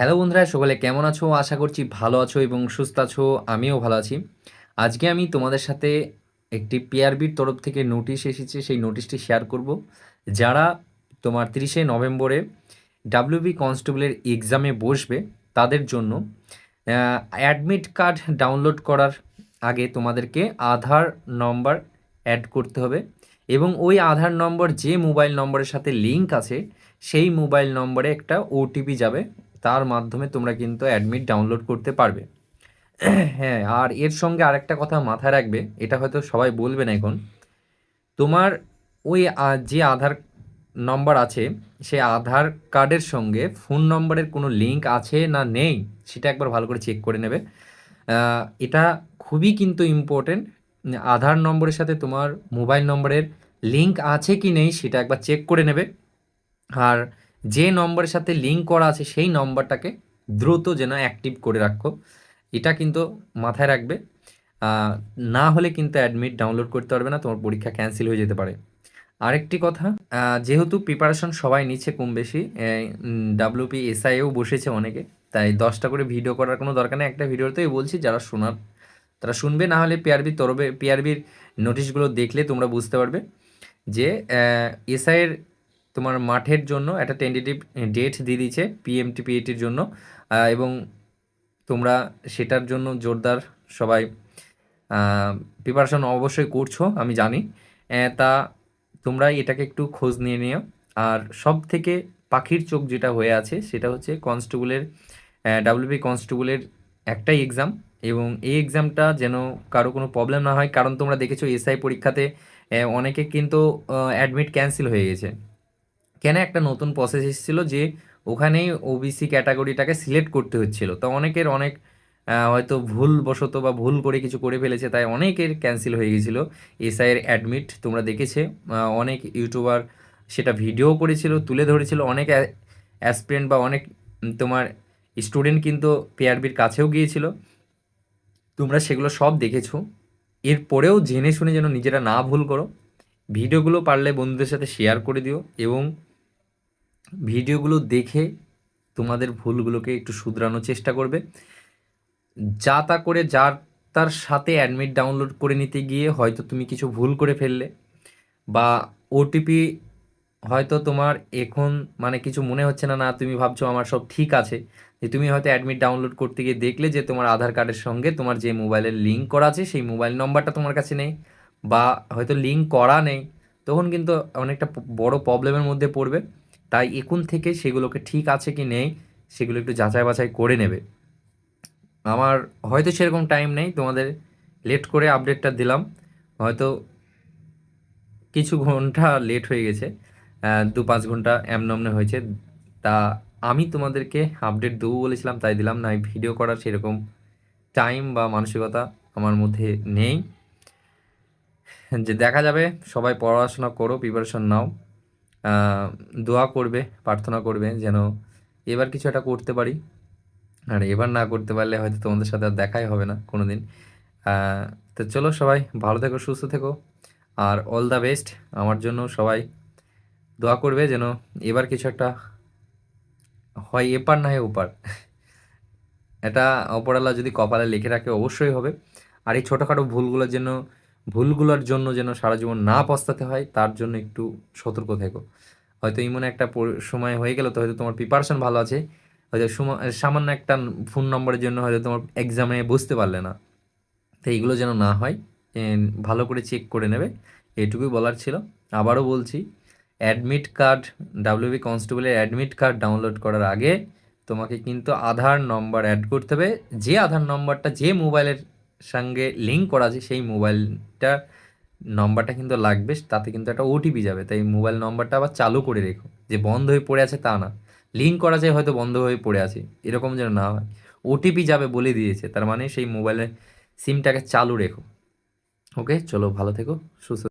Hello বন্ধুরা, সকলে কেমন আছো? আশা করছি ভালো আছো এবং সুস্থ আছো। আমিও ভালো আছি। আজকে আমি তোমাদের সাথে একটি পিআরবির তরফ থেকে নোটিশ এসেছে। সেই নোটিশটি শেয়ার করব। যারা তোমার তিরিশে নভেম্বরে ডাব্লিউবি কনস্টেবলের এক্সামে বসবে, তাদের জন্য অ্যাডমিট কার্ড ডাউনলোড করার আগে তোমাদেরকে আধার নম্বর অ্যাড করতে হবে এবং ওই আধার নম্বর যে মোবাইল নম্বরের সাথে লিঙ্ক আছে, সেই মোবাইল নম্বরে একটা ওটিপি যাবে। তার মাধ্যমে তোমরা কিন্তু অ্যাডমিট ডাউনলোড করতে পারবে। হ্যাঁ আর এর সঙ্গে আরেকটা কথা মাথায় রাখবে, এটা হয়তো সবাই বলবে না এখন। তোমার ওই যে আধার নম্বর আছে, সে আধার কার্ডের সঙ্গে ফোন নম্বরের কোনো লিঙ্ক আছে না নেই, সেটা একবার ভালো করে চেক করে নেবে। এটা খুবই কিন্তু ইম্পর্টেন্ট আধার নম্বরের সাথে তোমার মোবাইল নম্বরের লিঙ্ক আছে কি নেই, সেটা একবার চেক করে নেবে। আর যে নম্বরের সাথে লিঙ্ক করা আছে সেই নম্বরটাকে দ্রুত যেন অ্যাক্টিভ করে রাখো। এটা কিন্তু মাথায় রাখবে। না হলে কিন্তু অ্যাডমিট ডাউনলোড করতে পারবে না, তোমার পরীক্ষা ক্যান্সেল হয়ে যেতে পারে। আরেকটি কথা যেহেতু প্রিপারেশন সবাই নিচ্ছে কম বেশি ডাব্লিউপি এসআইও বসেছে অনেকে, তাই দশটা করে ভিডিও করার কোনো দরকার নেই। একটা ভিডিওতেই বলছি, যারা শোনার, তারা শুনবে, না হলে পিআরবির তরবে পিআরবির নোটিশগুলো দেখলে তোমরা বুঝতে পারবে যে এসআইয়ের তোমার মাঠের জন্য একটা টেন্টেটিভ ডেট দিয়ে দিয়েছে পিএমটিপিএটির জন্য। এবং তোমরা সেটার জন্য জোরদার সবাই প্রিপারেশন অবশ্যই করছ, আমি জানি। তা তোমরা এটাকে একটু খোঁজ নিয়ে নিও। আর সব থেকে পাখির চোখ যেটা হয়ে আছে, সেটা হচ্ছে কনস্টেবলের ডাব্লিউপি কনস্টেবলের একটাই এক্সাম এবং এই এক্সামটা যেন কারও কোনো প্রবলেম না হয়, কারণ তোমরা দেখেছ এসআই পরীক্ষাতে অনেকে কিন্তু অ্যাডমিট ক্যান্সেল হয়ে গেছে। কেন একটা নতুন প্রসেস এসেছিল যে ওখানেই ওবিসি ক্যাটাগরিটাকে সিলেক্ট করতে হচ্ছিল। তো অনেকের অনেক হয়তো ভুল বশত বা ভুল করে কিছু করে ফেলেছে, তাই অনেকের ক্যান্সেল হয়ে গেছিল। এসআইয়ের অ্যাডমিট তোমরা দেখেছে অনেক ইউটিউবার সেটা ভিডিও করেছিল, তুলে ধরেছিল। অনেক অ্যাসপিরেন্ট বা অনেক তোমার স্টুডেন্ট কিন্তু পিআরবির কাছেও গিয়েছিল। তোমরা সেগুলো সব দেখেছ। এরপরেও জেনে শুনে যেন নিজেরা না ভুল করো ভিডিওগুলো পারলে বন্ধুদের সাথে শেয়ার করে দিও এবং ভিডিওগুলো দেখে তোমাদের ভুলগুলোকে একটু শুধরানোর চেষ্টা করবে। যা তা করে যার তার সাথে অ্যাডমিট ডাউনলোড করে নিতে গিয়ে হয়তো তুমি কিছু ভুল করে ফেললে বা ওটিপি হয়তো তোমার এখন মানে কিছু মনে হচ্ছে না না তুমি ভাবছ আমার সব ঠিক আছে, যে তুমি হয়তো অ্যাডমিট ডাউনলোড করতে গিয়ে দেখলে যে তোমার আধার কার্ডের সঙ্গে তোমার যে মোবাইলের লিঙ্ক করা আছে সেই মোবাইল নম্বরটা তোমার কাছে নেই বা হয়তো লিঙ্ক করা নেই, তখন কিন্তু অনেকটা বড় প্রবলেমের মধ্যে পড়বে। তাই এখন থেকে সেগুলোকে ঠিক আছে কি নেই, সেগুলো একটু যাচাই বাছাই করে নেবে। আমার হয়তো সেরকম টাইম নেই, তোমাদের লেট করে আপডেটটা দিলাম। হয়তো কিছু ঘণ্টা লেট হয়ে গেছে দু পাঁচ ঘণ্টা এমনমনে হয়েছে। তা আমি তোমাদেরকে আপডেট দেবো বলেছিলাম, তাই দিলাম না ভিডিও করার সেরকম টাইম বা মানসিকতা আমার মধ্যে নেই। যে দেখা যাবে, সবাই পড়াশোনা করো প্রিপারেশন নাও। দোয়া করবে, প্রার্থনা করবে যেন এবার কিছু একটা করতে পারি। আর এবার না করতে পারলে হয়তো তোমাদের সাথে আর দেখাই হবে না কোনো দিন তো চলো সবাই ভালো থেকো, সুস্থ থেকো। আর অল দ্য বেস্ট আমার জন্য সবাই দোয়া করবে যেন এবার কিছু একটা হয়, এপার না হয় ওপার। এটা অপরাল্লা যদি কপালে লিখে রাখে অবশ্যই হবে। আর এই ছোটোখাটো ভুলগুলোর জন্য ভুলগুলোর জন্য যেন সারা জীবন না পস্তাতে হয়, তার জন্য একটু সতর্ক থেকো। হয়তো এমন একটা সময় হয়ে গেল তো হয়তো তোমার প্রিপারেশন ভালো আছে, হয়তো সুম- সামান্য একটা ফোন নম্বরের জন্য হয়তো তোমার এক্সামে বুঝতে পারলে না। তো এইগুলো যেন না হয় ভালো করে চেক করে নেবে, এটুকুই বলার ছিল। আবারও বলছি অ্যাডমিট কার্ড ডাব্লিউবি কনস্টেবলের অ্যাডমিট কার্ড ডাউনলোড করার আগে তোমাকে কিন্তু আধার নম্বর অ্যাড করতে হবে। যে আধার নম্বরটা যে মোবাইলের সঙ্গে লিঙ্ক করা আছে, সেই মোবাইলটা নম্বরটা কিন্তু লাগবে, তাতে কিন্তু একটা ওটিপি যাবে। তাই মোবাইল নম্বরটা আবার চালু করে রেখো, যে বন্ধ হয়ে পড়ে আছে তা না। লিঙ্ক করা যায় হয়তো বন্ধ হয়ে পড়ে আছে, এরকম যেন না হয়। ওটিপি যাবে বলে দিয়েছে, তার মানে সেই মোবাইলের সিমটাকে চালু রেখো। ওকে চলো, ভালো থেকো, সুস্থ